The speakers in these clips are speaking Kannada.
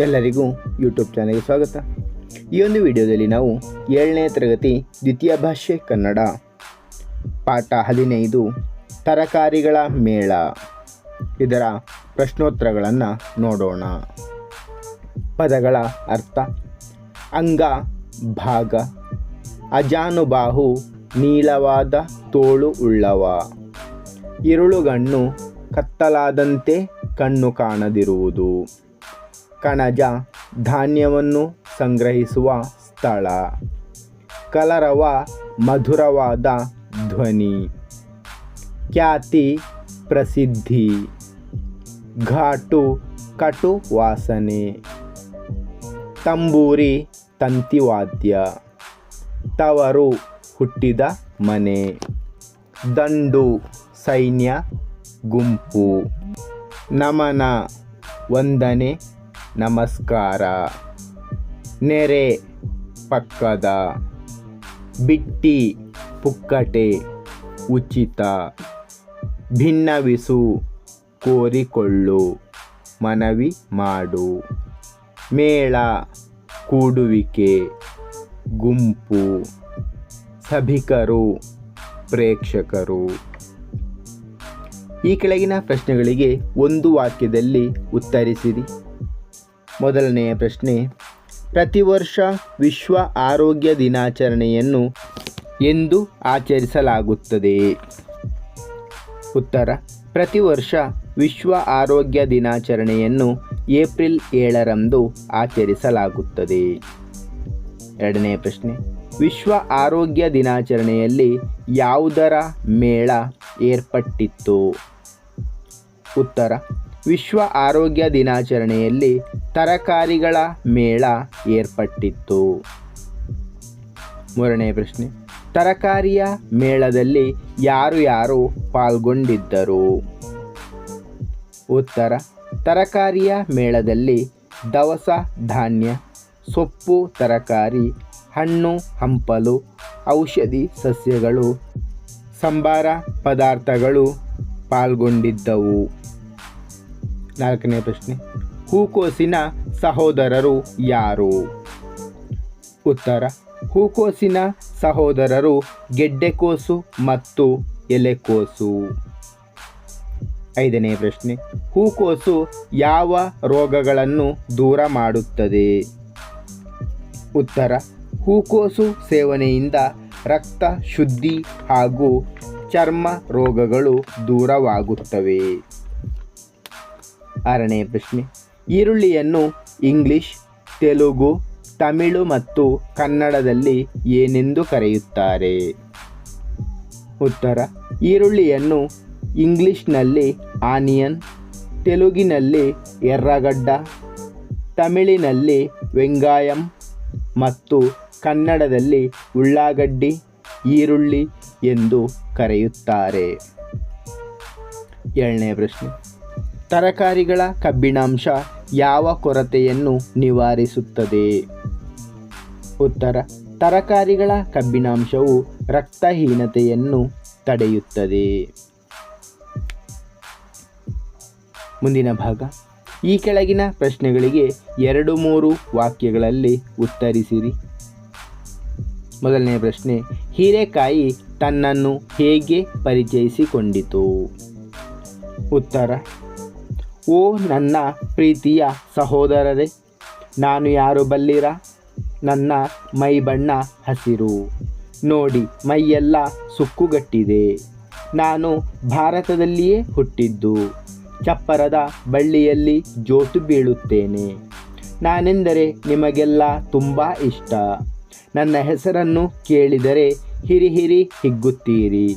ಎಲ್ಲರಿಗೂ ಯೂಟ್ಯೂಬ್ ಚಾನಲ್ಗೆ ಸ್ವಾಗತ. ಈ ಒಂದು ವಿಡಿಯೋದಲ್ಲಿ ನಾವು ಏಳನೇ ತರಗತಿ ದ್ವಿತೀಯ ಭಾಷೆ ಕನ್ನಡ, ಪಾಠ ಹದಿನೈದು, ತರಕಾರಿಗಳ ಮೇಳ. ಇದರ ಪ್ರಶ್ನೋತ್ತರಗಳನ್ನು ನೋಡೋಣ. ಪದಗಳ ಅರ್ಥ, ಅಂಗ, ಭಾಗ, ಅಜಾನುಬಾಹು ನೀಳವಾದ ತೋಳು ಉಳ್ಳವ. ಇರುಳುಗಣ್ಣು ಕತ್ತಲಾದಂತೆ ಕಣ್ಣು ಕಾಣದಿರುವುದು. ಕಣಜ ಧಾನ್ಯವನ್ನು ಸಂಗ್ರಹಿಸುವ ಸ್ಥಳ. ಕಲರವ ಮಧುರವಾದ ಧ್ವನಿ. ಖ್ಯಾತಿ ಪ್ರಸಿದ್ಧಿ. ಘಾಟು ಕಟು ವಾಸನೆ. ತಂಬೂರಿ ತಂತಿವಾದ್ಯ. ತವರು ಹುಟ್ಟಿದ ಮನೆ. ದಂಡು ಸೈನ್ಯ ಗುಂಪು. ನಮನ ವಂದನೆ. ನಮಸ್ಕಾರ. ನೆರೆ ಪಕ್ಕದ ಬಿಟ್ಟಿ ಪುಕ್ಕಟೆ ಉಚಿತ ಭಿನ್ನವಿಸು ಕೋರಿಕೊಳ್ಳು ಮನವಿ ಮಾಡು. ಮೇಳ ಕೂಡುವಿಕೆ ಗುಂಪು ಸಭಿಕರು ಪ್ರೇಕ್ಷಕರು. ಈ ಕೆಳಗಿನ ಪ್ರಶ್ನೆಗಳಿಗೆ ಒಂದು ವಾಕ್ಯದಲ್ಲಿ ಉತ್ತರಿಸಿರಿ. ಮೊದಲನೆಯ ಪ್ರಶ್ನೆ, ಪ್ರತಿ ವರ್ಷ ವಿಶ್ವ ಆರೋಗ್ಯ ದಿನಾಚರಣೆಯನ್ನು ಎಂದು ಆಚರಿಸಲಾಗುತ್ತದೆ. ಉತ್ತರ, ಪ್ರತಿ ವರ್ಷ ವಿಶ್ವ ಆರೋಗ್ಯ ದಿನಾಚರಣೆಯನ್ನು ಏಪ್ರಿಲ್ ಏಳರಂದು ಆಚರಿಸಲಾಗುತ್ತದೆ. ಎರಡನೇ ಪ್ರಶ್ನೆ, ವಿಶ್ವ ಆರೋಗ್ಯ ದಿನಾಚರಣೆಯಲ್ಲಿ ಯಾವುದರ ಮೇಳ ಏರ್ಪಟ್ಟಿತ್ತು? ಉತ್ತರ ವಿಶ್ವ ಆರೋಗ್ಯ ದಿನಾಚರಣೆಯಲ್ಲಿ ತರಕಾರಿಗಳ ಮೇಳ ಏರ್ಪಟ್ಟಿತ್ತು. ಮೂರನೇ ಪ್ರಶ್ನೆ. ತರಕಾರಿಯ ಮೇಳದಲ್ಲಿ ಯಾರು ಯಾರು ಪಾಲ್ಗೊಂಡಿದ್ದರು? ಉತ್ತರ. ತರಕಾರಿಯ ಮೇಳದಲ್ಲಿ ದವಸ ಧಾನ್ಯ, ಸೊಪ್ಪು ತರಕಾರಿ, ಹಣ್ಣು, ಹಂಪಲು, ಔಷಧಿ ಸಸ್ಯಗಳು, ಸಂಬಾರ ಪದಾರ್ಥಗಳು ಪಾಲ್ಗೊಂಡಿದ್ದವು. ನಾಲ್ಕನೇ ಪ್ರಶ್ನೆ. ಹೂಕೋಸಿನ ಸಹೋದರರು ಯಾರು? ಉತ್ತರ, ಹೂಕೋಸಿನ ಸಹೋದರರು ಗೆಡ್ಡೆಕೋಸು ಮತ್ತು ಎಲೆಕೋಸು ಐದನೇ ಪ್ರಶ್ನೆ, ಹೂಕೋಸು ಯಾವ ರೋಗಗಳನ್ನು ದೂರ ಮಾಡುತ್ತದೆ? ಉತ್ತರ, ಹೂಕೋಸು ಸೇವನೆಯಿಂದ ರಕ್ತ ಶುದ್ಧಿ ಹಾಗೂ ಚರ್ಮ ರೋಗಗಳು ದೂರವಾಗುತ್ತವೆ. ಆರನೇ ಪ್ರಶ್ನೆ. ಈರುಳ್ಳಿಯನ್ನು ಇಂಗ್ಲಿಷ್, ತೆಲುಗು, ತಮಿಳು ಮತ್ತು ಕನ್ನಡದಲ್ಲಿ ಏನೆಂದು ಕರೆಯುತ್ತಾರೆ? ಉತ್ತರ. ಈರುಳ್ಳಿಯನ್ನು ಇಂಗ್ಲಿಷ್ನಲ್ಲಿ ಆನಿಯನ್, ತೆಲುಗಿನಲ್ಲಿ ಎರ್ರಗಡ್ಡ, ತಮಿಳಿನಲ್ಲಿ ವೆಂಗಾಯಂ ಮತ್ತು ಕನ್ನಡದಲ್ಲಿ ಉಳ್ಳಾಗಡ್ಡಿ, ಈರುಳ್ಳಿ ಎಂದು ಕರೆಯುತ್ತಾರೆ. ಏಳನೇ ಪ್ರಶ್ನೆ. ತರಕಾರಿಗಳ ಕಬ್ಬಿಣಾಂಶ ಯಾವ ಕೊರತೆಯನ್ನು ನಿವಾರಿಸುತ್ತದೆ? ಉತ್ತರ, ತರಕಾರಿಗಳ ಕಬ್ಬಿಣಾಂಶವು ರಕ್ತಹೀನತೆಯನ್ನು ತಡೆಯುತ್ತದೆ. ಮುಂದಿನ ಭಾಗ. ಈ ಕೆಳಗಿನ ಪ್ರಶ್ನೆಗಳಿಗೆ ಎರಡು ಮೂರು ವಾಕ್ಯಗಳಲ್ಲಿ ಉತ್ತರಿಸಿರಿ. ಮೊದಲನೇ ಪ್ರಶ್ನೆ, ಹೀರೆಕಾಯಿ ತನ್ನನ್ನು ಹೇಗೆ ಪರಿಚಯಿಸಿಕೊಂಡಿತು? ಉತ್ತರ ಓ ನನ್ನ ಪ್ರೀತಿಯ ಸಹೋದರರೇ, ನಾನು ಯಾರು ಬಲ್ಲಿರ? ನನ್ನ ಮೈ ಬಣ್ಣ ಹಸಿರು. ನೋಡಿ, ಮೈಯೆಲ್ಲ ಸುಕ್ಕುಗಟ್ಟಿದೆ. ನಾನು ಭಾರತದಲ್ಲಿಯೇ ಹುಟ್ಟಿದ್ದು. ಚಪ್ಪರದ ಬಳ್ಳಿಯಲ್ಲಿ ಜೋಟು ಬೀಳುತ್ತೇನೆ. ನಾನೆಂದರೆ ನಿಮಗೆಲ್ಲ ತುಂಬ ಇಷ್ಟ. ನನ್ನ ಹೆಸರನ್ನು ಕೇಳಿದರೆ ಹಿರಿ ಹಿರಿ ಹಿಗ್ಗುತ್ತೀರಿ.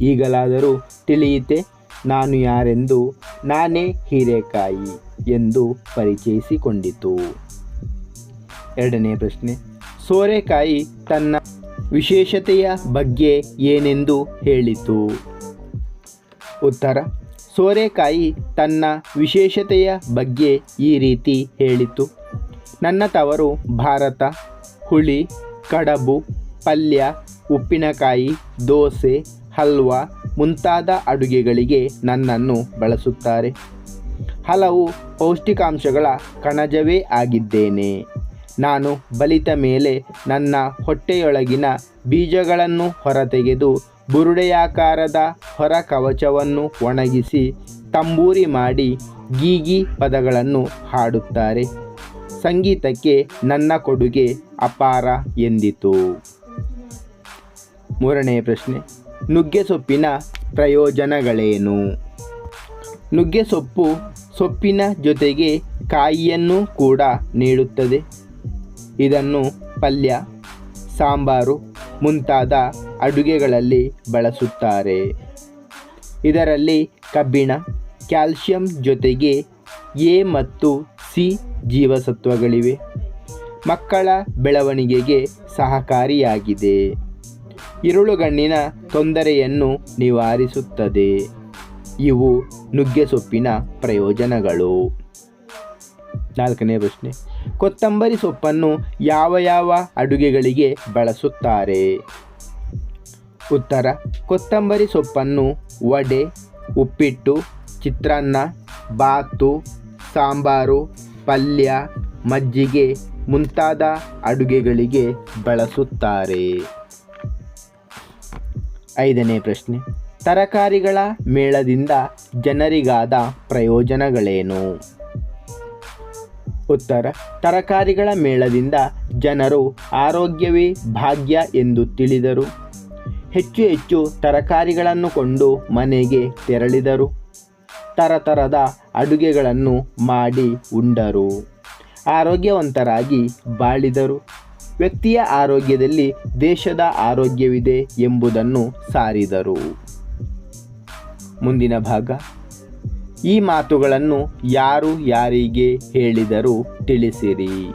ಈಗಲಾದರೂ ತಿಳಿಯಿತೆ? ನಾನು ಯಾರೆಂದು ನಾನೇ ಹೀರೆಕಾಯಿ ಎಂದು ಪರಿಚಯಿಸಿಕೊಂಡಿತು. ಎರಡನೇ ಪ್ರಶ್ನೆ, ಸೋರೆಕಾಯಿ ತನ್ನ ವಿಶೇಷತೆಯ ಬಗ್ಗೆ ಏನೆಂದು ಹೇಳಿತು? ಉತ್ತರ, ಸೋರೆಕಾಯಿ ತನ್ನ ವಿಶೇಷತೆಯ ಬಗ್ಗೆ ಈ ರೀತಿ ಹೇಳಿತು. ನನ್ನ ತವರು ಭಾರತ, ಹುಳಿ, ಕಡಬು, ಪಲ್ಯ, ಉಪ್ಪಿನಕಾಯಿ, ದೋಸೆ ಹಲ್ವಾ ಮುಂತಾದ ಅಡುಗೆಗಳಿಗೆ ನನ್ನನ್ನು ಬಳಸುತ್ತಾರೆ. ಹಲವು ಪೌಷ್ಟಿಕಾಂಶಗಳ ಕಣಜವೇ ಆಗಿದ್ದೇನೆ. ನಾನು ಬಲಿತ ಮೇಲೆ ನನ್ನ ಹೊಟ್ಟೆಯೊಳಗಿನ ಬೀಜಗಳನ್ನು ಹೊರತೆಗೆದು ಬುರುಡೆಯಾಕಾರದ ಹೊರ ಕವಚವನ್ನು ಒಣಗಿಸಿ ತಂಬೂರಿ ಮಾಡಿ ಗೀಗಿ ಪದಗಳನ್ನು ಹಾಡುತ್ತಾರೆ. ಸಂಗೀತಕ್ಕೆ ನನ್ನ ಕೊಡುಗೆ ಅಪಾರ ಎಂದಿತು. ಮೂರನೆಯ ಪ್ರಶ್ನೆ. ನುಗ್ಗೆ ಸೊಪ್ಪಿನ ಪ್ರಯೋಜನಗಳೇನು? ನುಗ್ಗೆ ಸೊಪ್ಪು ಸೊಪ್ಪಿನ ಜೊತೆಗೆ ಕಾಯಿಯನ್ನು ಕೂಡ ನೀಡುತ್ತದೆ. ಇದನ್ನು ಪಲ್ಯ, ಸಾಂಬಾರು ಮುಂತಾದ ಅಡುಗೆಗಳಲ್ಲಿ ಬಳಸುತ್ತಾರೆ. ಇದರಲ್ಲಿ ಕಬ್ಬಿಣ ಕ್ಯಾಲ್ಶಿಯಂ ಜೊತೆಗೆ ಎ ಮತ್ತು ಸಿ ಜೀವಸತ್ವಗಳಿವೆ. ಮಕ್ಕಳ ಬೆಳವಣಿಗೆಗೆ ಸಹಕಾರಿಯಾಗಿದೆ. ಇರುಳುಗಣ್ಣಿನ ತೊಂದರೆಯನ್ನು ನಿವಾರಿಸುತ್ತದೆ. ಇವು ನುಗ್ಗೆ ಸೊಪ್ಪಿನ ಪ್ರಯೋಜನಗಳು. ನಾಲ್ಕನೇ ಪ್ರಶ್ನೆ. ಕೊತ್ತಂಬರಿ ಸೊಪ್ಪನ್ನು ಯಾವ ಯಾವ ಅಡುಗೆಗಳಿಗೆ ಬಳಸುತ್ತಾರೆ? ಉತ್ತರ. ಕೊತ್ತಂಬರಿ ಸೊಪ್ಪನ್ನು ವಡೆ, ಉಪ್ಪಿಟ್ಟು, ಚಿತ್ರಾನ್ನ, ಬಾತು, ಸಾಂಬಾರು, ಪಲ್ಯ, ಮಜ್ಜಿಗೆ ಮುಂತಾದ ಅಡುಗೆಗಳಿಗೆ ಬಳಸುತ್ತಾರೆ. ಐದನೇ ಪ್ರಶ್ನೆ. ತರಕಾರಿಗಳ ಮೇಳದಿಂದ ಜನರಿಗಾದ ಪ್ರಯೋಜನಗಳೇನು? ಉತ್ತರ. ತರಕಾರಿಗಳ ಮೇಳದಿಂದ ಜನರು ಆರೋಗ್ಯವೇ ಭಾಗ್ಯ ಎಂದು ತಿಳಿದರು. ಹೆಚ್ಚು ಹೆಚ್ಚು ತರಕಾರಿಗಳನ್ನು ಕೊಂಡು ಮನೆಗೆ ತೆರಳಿದರು. ತರತರದ ಅಡುಗೆಗಳನ್ನು ಮಾಡಿ ಉಂಡರು. ಆರೋಗ್ಯವಂತರಾಗಿ ಬಾಳಿದರು. ವ್ಯಕ್ತಿಯ ಆರೋಗ್ಯದಲ್ಲಿ ದೇಶದ ಆರೋಗ್ಯವಿದೆ ಎಂಬುದನ್ನು ಸಾರಿದರು. ಮುಂದಿನ ಭಾಗ. ಈ ಮಾತುಗಳನ್ನು ಯಾರು ಯಾರಿಗೆ ಹೇಳಿದರು ತಿಳಿಸಿರಿ.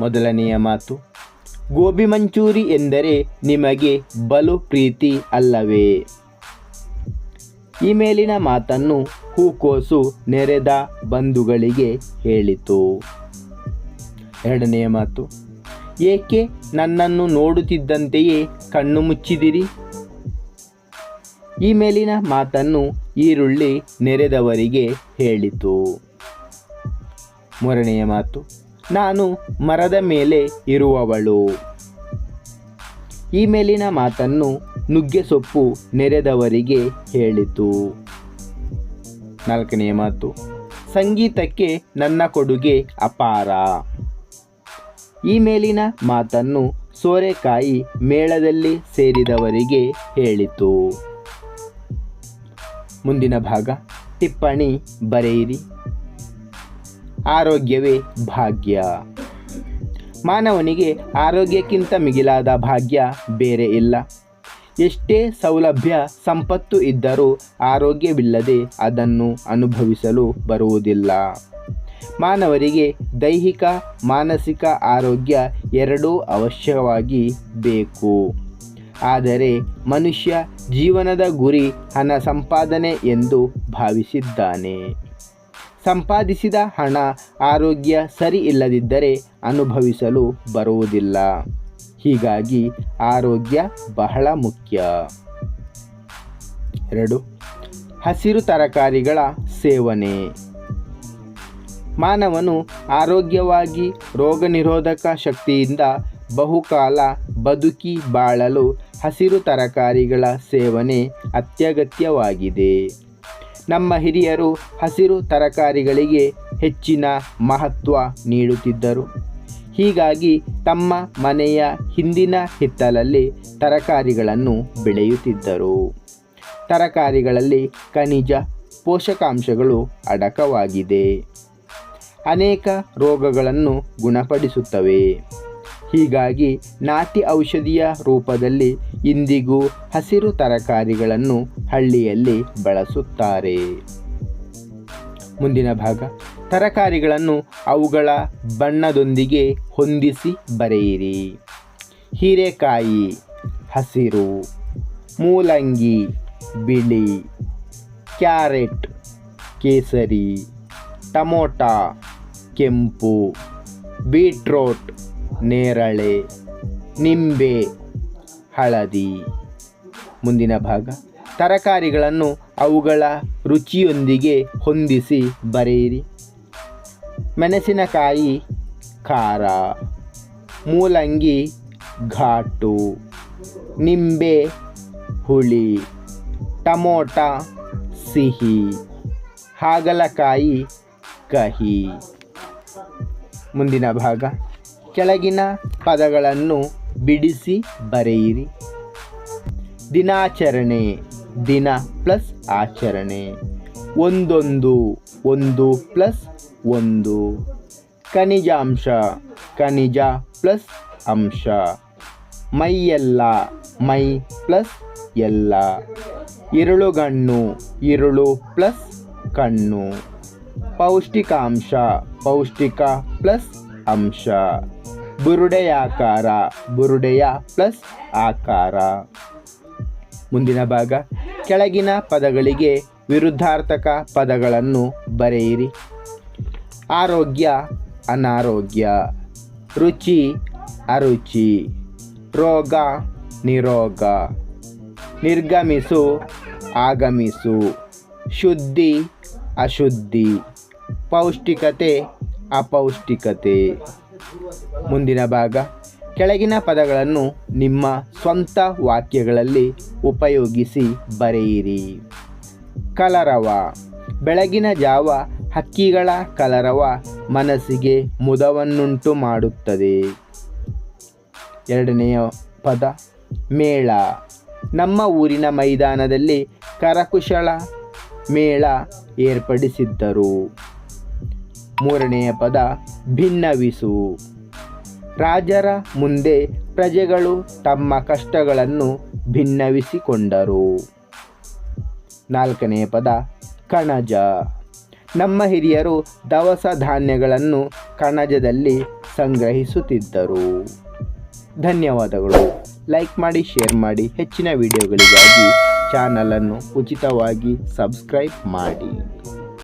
ಮೊದಲನೆಯ ಮಾತು. ಗೋಬಿ ಮಂಚೂರಿ ಎಂದರೆ ನಿಮಗೆ ಬಲು ಪ್ರೀತಿ ಅಲ್ಲವೇ? ಈ ಮೇಲಿನ ಮಾತನ್ನು ಹೂಕೋಸು ನೆರೆದ ಬಂಧುಗಳಿಗೆ ಹೇಳಿತು. ಎರಡನೆಯ ಮಾತು. ಏಕೆ ನನ್ನನ್ನು ನೋಡುತ್ತಿದ್ದಂತೆಯೇ ಕಣ್ಣು ಮುಚ್ಚಿದಿರಿ? ಈ ಮೇಲಿನ ಮಾತನ್ನು ಈರುಳ್ಳಿ ನೆರೆದವರಿಗೆ ಹೇಳಿತು. ಮೂರನೆಯ ಮಾತು, ನಾನು ಮರದ ಮೇಲೆ ಇರುವವಳು. ಈ ಮೇಲಿನ ಮಾತನ್ನು ನುಗ್ಗೆ ಸೊಪ್ಪು ನೆರೆದವರಿಗೆ ಹೇಳಿತು. ನಾಲ್ಕನೆಯ ಮಾತು, ಸಂಗೀತಕ್ಕೆ ನನ್ನ ಕೊಡುಗೆ ಅಪಾರ. ಈ ಮೇಲಿನ ಮಾತನ್ನು ಸೋರೆಕಾಯಿ ಮೇಳದಲ್ಲಿ ಸೇರಿದವರಿಗೆ ಹೇಳಿತು. ಮುಂದಿನ ಭಾಗ, ಟಿಪ್ಪಣಿ ಬರೆಯಿರಿ. ಆರೋಗ್ಯವೇ ಭಾಗ್ಯ. ಮಾನವನಿಗೆ ಆರೋಗ್ಯಕ್ಕಿಂತ ಮಿಗಿಲಾದ ಭಾಗ್ಯ ಬೇರೆ ಇಲ್ಲ. ಎಷ್ಟೇ ಸೌಲಭ್ಯ, ಸಂಪತ್ತು ಇದ್ದರೂ ಆರೋಗ್ಯವಿಲ್ಲದೆ ಅದನ್ನು ಅನುಭವಿಸಲು ಬರುವುದಿಲ್ಲ. ಮಾನವರಿಗೆ ದೈಹಿಕ, ಮಾನಸಿಕ ಆರೋಗ್ಯ ಎರಡೂ ಅವಶ್ಯವಾಗಿ ಬೇಕು. ಆದರೆ ಮನುಷ್ಯ ಜೀವನದ ಗುರಿ, ಹಣ ಸಂಪಾದನೆ ಎಂದು ಭಾವಿಸಿದ್ದಾನೆ. ಸಂಪಾದಿಸಿದ ಹಣ, ಆರೋಗ್ಯ ಸರಿ ಇಲ್ಲದಿದ್ದರೆ ಅನುಭವಿಸಲು ಬರುವುದಿಲ್ಲ. ಹೀಗಾಗಿ ಆರೋಗ್ಯ ಬಹಳ ಮುಖ್ಯ. ಎರಡು, ಹಸಿರು ತರಕಾರಿಗಳ ಸೇವನೆ. ಮಾನವನು ಆರೋಗ್ಯವಾಗಿ ರೋಗನಿರೋಧಕ ಶಕ್ತಿಯಿಂದ ಬಹುಕಾಲ ಬದುಕಿ ಬಾಳಲು ಹಸಿರು ತರಕಾರಿಗಳ ಸೇವನೆ ಅತ್ಯಗತ್ಯವಾಗಿದೆ. ನಮ್ಮ ಹಿರಿಯರು ಹಸಿರು ತರಕಾರಿಗಳಿಗೆ ಹೆಚ್ಚಿನ ಮಹತ್ವ ನೀಡುತ್ತಿದ್ದರು. ಹೀಗಾಗಿ ತಮ್ಮ ಮನೆಯ ಹಿಂದಿನ ಹಿತ್ತಲಲ್ಲಿ ತರಕಾರಿಗಳನ್ನು ಬೆಳೆಯುತ್ತಿದ್ದರು. ತರಕಾರಿಗಳಲ್ಲಿ ಖನಿಜ, ಪೋಷಕಾಂಶಗಳು ಅಡಕವಾಗಿದೆ. ಅನೇಕ ರೋಗಗಳನ್ನು ಗುಣಪಡಿಸುತ್ತವೆ. ಹೀಗಾಗಿ ನಾಟಿ ಔಷಧಿಯ ರೂಪದಲ್ಲಿ ಇಂದಿಗೂ ಹಸಿರು ತರಕಾರಿಗಳನ್ನು ಹಳ್ಳಿಯಲ್ಲಿ ಬಳಸುತ್ತಾರೆ. ಮುಂದಿನ ಭಾಗ, ತರಕಾರಿಗಳನ್ನು ಅವುಗಳ ಬಣ್ಣದೊಂದಿಗೆ ಹೊಂದಿಸಿ ಬರೆಯಿರಿ. ಹೀರೆಕಾಯಿ, ಹಸಿರು, ಮೂಲಂಗಿ, ಬಿಳಿ, ಕ್ಯಾರೆಟ್, ಕೇಸರಿ, ಟಮೋಟಾ ಕೆಂಪು, ಬೀಟ್ರೋಟ್, ನೇರಳೆ, ನಿಂಬೆ, ಹಳದಿ. ಮುಂದಿನ ಭಾಗ. ತರಕಾರಿಗಳನ್ನು ಅವುಗಳ ರುಚಿಯೊಂದಿಗೆ ಹೊಂದಿಸಿ ಬರೆಯಿರಿ. ಮೆಣಸಿನಕಾಯಿ, ಖಾರ, ಮೂಲಂಗಿ, ಘಾಟು, ನಿಂಬೆ, ಹುಳಿ, ಟಮೋಟ, ಸಿಹಿ, ಹಾಗಲಕಾಯಿ, ಕಹಿ. ಮುಂದಿನ ಭಾಗ. ಕೆಳಗಿನ ಪದಗಳನ್ನು ಬಿಡಿಸಿ ಬರೆಯಿರಿ. ದಿನಾಚರಣೆ, ದಿನ ಪ್ಲಸ್ ಆಚರಣೆ. ಒಂದೊಂದು, ಒಂದು ಪ್ಲಸ್ ಒಂದು. ಖನಿಜಾಂಶ, ಖನಿಜ ಪ್ಲಸ್ ಅಂಶ. ಮೈಯೆಲ್ಲ, ಮೈ ಪ್ಲಸ್ ಎಲ್ಲ. ಇರುಳುಗಣ್ಣು ಇರುಳು ಪ್ಲಸ್ ಕಣ್ಣು. ಪೌಷ್ಟಿಕಾಂಶ, ಪೌಷ್ಟಿಕ ಪ್ಲಸ್ ಅಂಶ. ಬುರುಡೆಯಾಕಾರ, ಬುರುಡೆಯ ಪ್ಲಸ್ ಆಕಾರ. ಮುಂದಿನ ಭಾಗ. ಕೆಳಗಿನ ಪದಗಳಿಗೆ ವಿರುದ್ಧಾರ್ಥಕ ಪದಗಳನ್ನು ಬರೆಯಿರಿ. ಆರೋಗ್ಯ, ಅನಾರೋಗ್ಯ. ರುಚಿ, ಅರುಚಿ. ರೋಗ, ನಿರೋಗ. ನಿರ್ಗಮಿಸು, ಆಗಮಿಸು. ಶುದ್ಧಿ, ಅಶುದ್ಧಿ. ಪೌಷ್ಟಿಕತೆ ಅಪೌಷ್ಟಿಕತೆ. ಮುಂದಿನ ಭಾಗ. ಕೆಳಗಿನ ಪದಗಳನ್ನು ನಿಮ್ಮ ಸ್ವಂತ ವಾಕ್ಯಗಳಲ್ಲಿ ಉಪಯೋಗಿಸಿ ಬರೆಯಿರಿ. ಕಲರವ. ಬೆಳಗಿನ ಜಾವ ಹಕ್ಕಿಗಳ ಕಲರವ ಮನಸ್ಸಿಗೆ ಮುದವನ್ನುಂಟು ಮಾಡುತ್ತದೆ. ಎರಡನೆಯ ಪದ. ಮೇಳ. ನಮ್ಮ ಊರಿನ ಮೈದಾನದಲ್ಲಿ ಕರಕುಶಲ ಮೇಳ ಏರ್ಪಡಿಸಿದ್ದರು. ಮೂರನೆಯ ಪದ ಭಿನ್ನವಿಸು. ರಾಜರ ಮುಂದೆ ಪ್ರಜೆಗಳು ತಮ್ಮ ಕಷ್ಟಗಳನ್ನು ಭಿನ್ನವಿಸಿಕೊಂಡರು. ನಾಲ್ಕನೆಯ ಪದ ಕಣಜ. ನಮ್ಮ ಹಿರಿಯರು ದವಸ ಧಾನ್ಯಗಳನ್ನು ಕಣಜದಲ್ಲಿ ಸಂಗ್ರಹಿಸುತ್ತಿದ್ದರು. ಧನ್ಯವಾದಗಳು. ಲೈಕ್ ಮಾಡಿ, ಶೇರ್ ಮಾಡಿ. ಹೆಚ್ಚಿನ ವಿಡಿಯೋಗಳಿಗಾಗಿ ಚಾನಲನ್ನು ಉಚಿತವಾಗಿ ಸಬ್ಸ್ಕ್ರೈಬ್ ಮಾಡಿ.